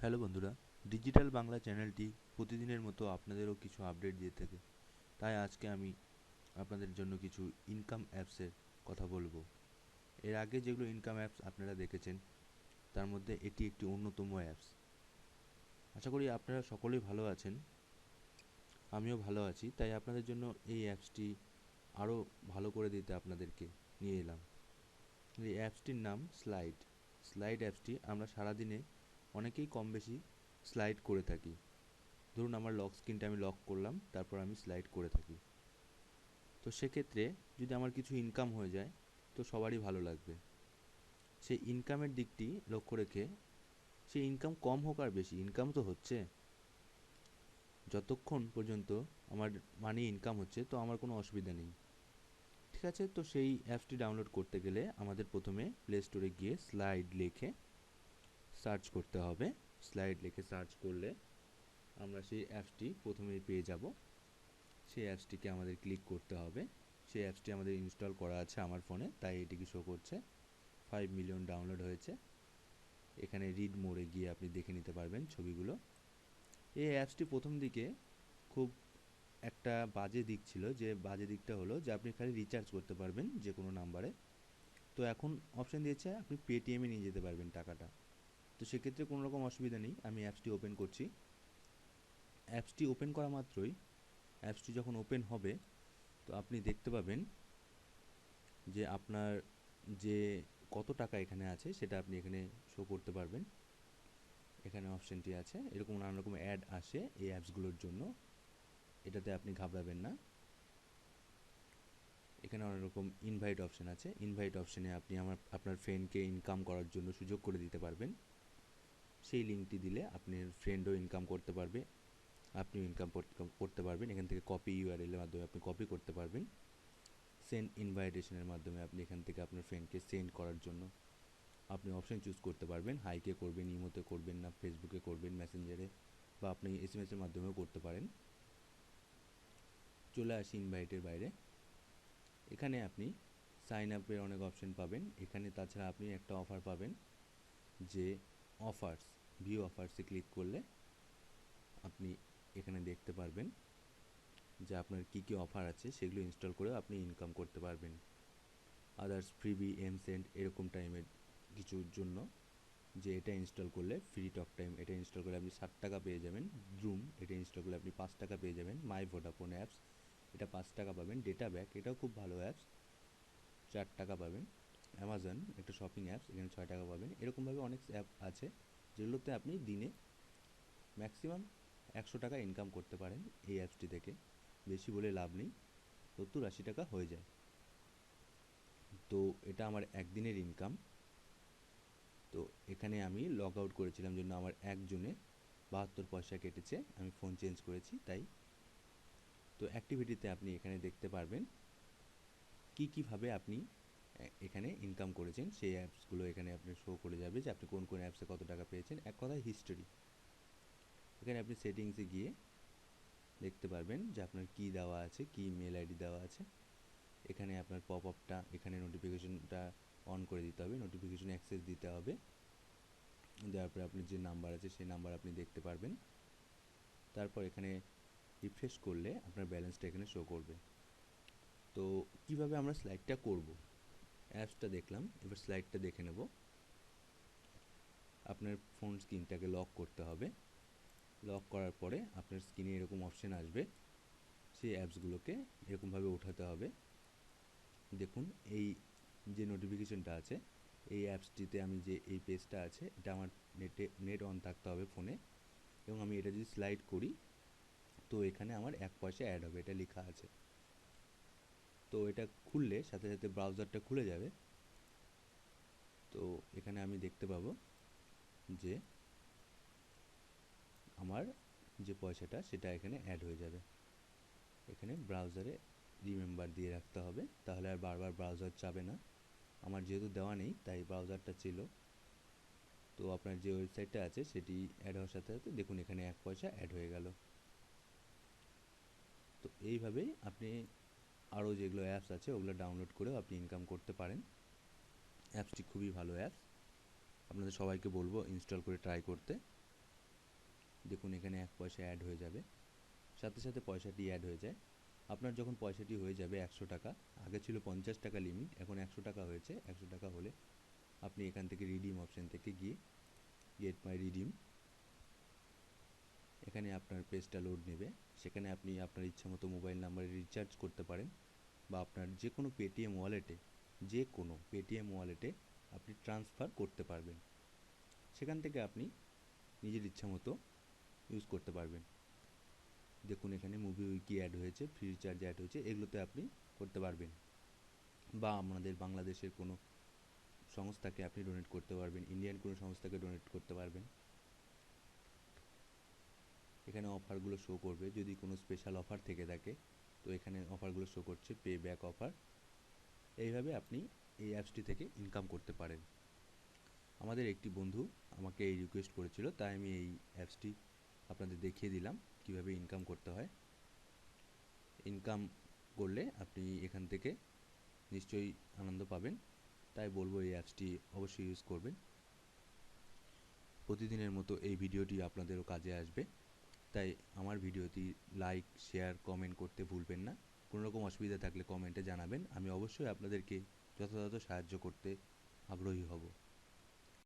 Hello বন্ধুরা, digital Bangla চ্যানেলটি প্রতিদিনের মতো আপনাদেরও কিছু আপডেট দিয়ে থাকে। তাই আজকে আমি আপনাদের জন্য কিছু ইনকাম অ্যাপসের কথা বলব। এর আগে যেগুলো ইনকাম অ্যাপস আপনারা দেখেছেন, তার মধ্যে এটি একটি অন্যতম অ্যাপস আশা করি আপনারা সকলেই ভালো আছেন, আমিও ভালো আছি, তাই আপনাদের জন্য এই অ্যাপসটি আরও ভালো করে দিতে আপনাদেরকে নিয়ে এলাম। এই অ্যাপসটির নাম স্লাইড স্লাইড অ্যাপসটি আমরা সারাদিনে অনেকেই কম বেশি স্লাইড করে থাকি। ধরুন আমার লক স্ক্রিনটা আমি লক করলাম, তারপর আমি স্লাইড করে থাকি। তো সেক্ষেত্রে যদি আমার কিছু ইনকাম হয়ে যায়, তো সবারই ভালো লাগবে। সেই ইনকামের দিকটি লক্ষ্য রেখে সেই ইনকাম কম হোক আর বেশি ইনকাম তো হচ্ছে। যতক্ষণ পর্যন্ত আমার মানি ইনকাম হচ্ছে, তো আমার কোনো অসুবিধা নেই। ঠিক আছে? তো সেই অ্যাপসটি ডাউনলোড করতে গেলে আমাদের প্রথমে প্লে স্টোরে গিয়ে স্লাইড লিখে সার্চ করতে হবে। স্লাইড লিখে সার্চ করলে আমরা সেই অ্যাপসটি প্রথমেই পেয়ে যাব। সেই অ্যাপসটিকে আমাদের ক্লিক করতে হবে। সেই অ্যাপসটি আমাদের ইনস্টল করা আছে আমার ফোনে তাই এটিকে শো করছে। ফাইভ মিলিয়ন ডাউনলোড হয়েছে। এখানে রিড মোড়ে গিয়ে আপনি দেখে নিতে পারবেন ছবিগুলো। এই অ্যাপসটি প্রথম দিকে খুব একটা বাজে দিক ছিল যে, বাজে দিকটা হলো যে, আপনি খালি রিচার্জ করতে পারবেন যে কোনো নাম্বারে তো এখন অপশান দিয়েছে আপনি পেটিএমে নিয়ে যেতে পারবেন টাকাটা। তো সেক্ষেত্রে কোনো রকম অসুবিধা নেই, আমি অ্যাপসটি ওপেন করছি। অ্যাপসটি ওপেন করা মাত্রই অ্যাপসটি যখন ওপেন হবে, তো আপনি দেখতে পাবেন যে আপনার যে কত টাকা এখানে আছে, সেটা আপনি এখানে শো করতে পারবেন। এখানে অপশানটি আছে, এরকম নানা রকম অ্যাড আসে এই অ্যাপসগুলোর জন্য। এটাতে আপনি ঘাবড়াবেন না। এখানে অনেক রকম ইনভাইট অপশান আছে। ইনভাইট অপশানে আপনি আমার, আপনার ফ্রেন্ডকে ইনকাম করার জন্য সুযোগ করে দিতে পারবেন। সেই লিঙ্কটি দিলে আপনার ফ্রেন্ডও ইনকাম করতে পারবে, আপনিও ইনকাম করতে পারবেন। এখান থেকে কপি ইউআরএলের মাধ্যমে আপনি কপি করতে পারবেন। সেন্ড ইনভাইটেশনের মাধ্যমে আপনি এখান থেকে আপনার ফ্রেন্ডকে সেন্ড করার জন্য আপনি অপশান চুজ করতে পারবেন। হাইকে করবেন ইমোতে করবেন না ফেসবুকে করবেন মেসেঞ্জারে বা আপনি এস এম এসের মাধ্যমেও করতে পারেন। চলে আসি ইনভাইটের বাইরে। এখানে আপনি সাইন আপের অনেক অপশন পাবেন। এখানে তাছাড়া আপনি একটা অফার পাবেন যে অফার্স ভিউ অফার্সে ক্লিক করলে আপনি এখানে দেখতে পারবেন যে আপনার কী কী অফার আছে, সেগুলো ইনস্টল করেও আপনি ইনকাম করতে পারবেন। আদার্স ফ্রিবি এম সেন্ট এরকম টাইমের কিছুর জন্য যে এটা ইনস্টল করলে ফ্রি টক টাইম এটা ইনস্টল করলে আপনি ষাট টাকা পেয়ে যাবেন। ড্রুম এটা ইনস্টল করলে আপনি পাঁচ টাকা পেয়ে যাবেন। মাই ভোডাফোন অ্যাপস এটা পাঁচ টাকা পাবেন। ডেটা ব্যাক এটাও খুব ভালো অ্যাপস চার টাকা পাবেন। অ্যামাজন একটা শপিং অ্যাপস এখানে ছয় টাকা পাবেন। এরকমভাবে অনেক অ্যাপ আছে। যেগুলোতে আপনি দিনে ম্যাক্সিমাম একশো টাকা ইনকাম করতে পারেন এই অ্যাপসটি থেকে বেশি বলে লাভ নেই, সত্তর আশি টাকা হয়ে যায়। তো এটা আমার একদিনের ইনকাম তো এখানে আমি লগ আউট করেছিলাম জন্য আমার একজনে বাহাত্তর পয়সা কেটেছে, আমি ফোন চেঞ্জ করেছি, তাই। তো অ্যাক্টিভিটিতে আপনি এখানে দেখতে পারবেন কি কীভাবে আপনি এখানে ইনকাম করেছেন, সেই অ্যাপসগুলো এখানে আপনি শো করে যাবে যে আপনি কোন কোন অ্যাপসে কত টাকা পেয়েছেন। এক কথায় হিস্টোরি এখানে আপনি সেটিংসে গিয়ে দেখতে পারবেন যে আপনার কি দেওয়া আছে, কি মেল আইডি দেওয়া আছে। এখানে আপনার পপ আপটা এখানে নোটিফিকেশনটা অন করে দিতে হবে নোটিফিকেশন অ্যাক্সেস দিতে হবে। দেওয়ার পরে আপনার যে নাম্বার আছে, সেই নাম্বার আপনি দেখতে পারবেন। তারপর এখানে রিফ্রেশ করলে আপনার ব্যালেন্সটা এখানে শো করবে। তো কীভাবে আমরা স্লাইডটা করব? অ্যাপসটা দেখলাম, এবার স্লাইডটা দেখে নেব। আপনার ফোন স্ক্রিনটাকে লক করতে হবে। লক করার পরে আপনার স্ক্রিনে এরকম অপশান আসবে, সেই অ্যাপসগুলোকে এরকমভাবে ওঠাতে হবে। দেখুন, এই যে নোটিফিকেশনটা আছে, এই অ্যাপসটিতে আমি যে, এই পেজটা আছে, এটা আমার নেটে নেট অন থাকতে হবে ফোনে এবং আমি এটা যদি স্লাইড করি, তো এখানে আমার এক পয়সা অ্যাড হবে, এটা লেখা আছে। তো এটা খুললে, সাথে সাথে ব্রাউজারটা খুলে যাবে। তো এখানে আমি দেখতে পাবো যে আমার যে পয়সাটা, সেটা এখানে অ্যাড হয়ে যাবে। এখানে ব্রাউজারে রিমেম্বার দিয়ে রাখতে হবে, তাহলে আর বারবার ব্রাউজার চাবে না। আমার যেহেতু দেওয়া নেই, তাই ব্রাউজারটা ছিল। তো আপনার যে ওয়েবসাইটটা আছে, সেটি অ্যাড হওয়ার সাথে সাথে দেখুন, এখানে এক পয়সা অ্যাড হয়ে গেল। তো এইভাবেই আপনি আরও যেগুলো অ্যাপস আছে, ওগুলো ডাউনলোড করেও আপনি ইনকাম করতে পারেন। অ্যাপসটি খুবই ভালো অ্যাপস আপনাদের সবাইকে বলব ইনস্টল করে ট্রাই করতে। দেখুন এখানে এক পয়সা অ্যাড হয়ে যাবে। সাথে সাথে পয়সাটি অ্যাড হয়ে যায়। আপনার যখন পয়সাটি হয়ে যাবে একশো টাকা, আগে ছিল পঞ্চাশ টাকা লিমিট এখন একশো টাকা হয়েছে। একশো টাকা হলে আপনি এখান থেকে রিডিম অপশান থেকে গিয়ে গেট মাই রিডিম এখানে আপনার পেজটা লোড নেবে। সেখানে আপনি আপনার ইচ্ছা মতো মোবাইল নাম্বারে রিচার্জ করতে পারেন বা আপনার যে কোনো পেটিএম ওয়ালেটে যে কোনো পেটিএম ওয়ালেটে আপনি ট্রান্সফার করতে পারবেন। সেখান থেকে আপনি নিজের ইচ্ছা মতো ইউজ করতে পারবেন। দেখুন, এখানে মুভি উইকি অ্যাড হয়েছে ফ্রি রিচার্জ অ্যাড হয়েছে, এগুলোতে আপনি করতে পারবেন। বা আমাদের বাংলাদেশের কোনো সংস্থাকে আপনি ডোনেট করতে পারবেন ইন্ডিয়ান কোনো সংস্থাকে ডোনেট করতে পারবেন। এখানে অফারগুলো শো করবে। যদি কোনো স্পেশাল অফার থেকে থাকে, তো এখানে অফারগুলো শো করছে পে ব্যাক অফার এইভাবে আপনি এই অ্যাপসটি থেকে ইনকাম করতে পারেন। আমাদের একটি বন্ধু আমাকে এই রিকোয়েস্ট করেছিল, তাই আমি এই অ্যাপসটি আপনাদের দেখিয়ে দিলাম, কীভাবে ইনকাম করতে হয়। ইনকাম করলে আপনি এখান থেকে নিশ্চয়ই আনন্দ পাবেন, তাই বলব এই অ্যাপসটি অবশ্যই ইউজ করবেন। প্রতিদিনের মতো এই ভিডিওটি আপনাদেরও কাজে আসবে। তাই আমার ভিডিওটি লাইক শেয়ার কমেন্ট করতে ভুলবেন না। কোনো রকম অসুবিধা থাকলে কমেন্টে জানাবেন। আমি অবশ্যই আপনাদেরকে যথাযথ সাহায্য করতে আগ্রহী হব।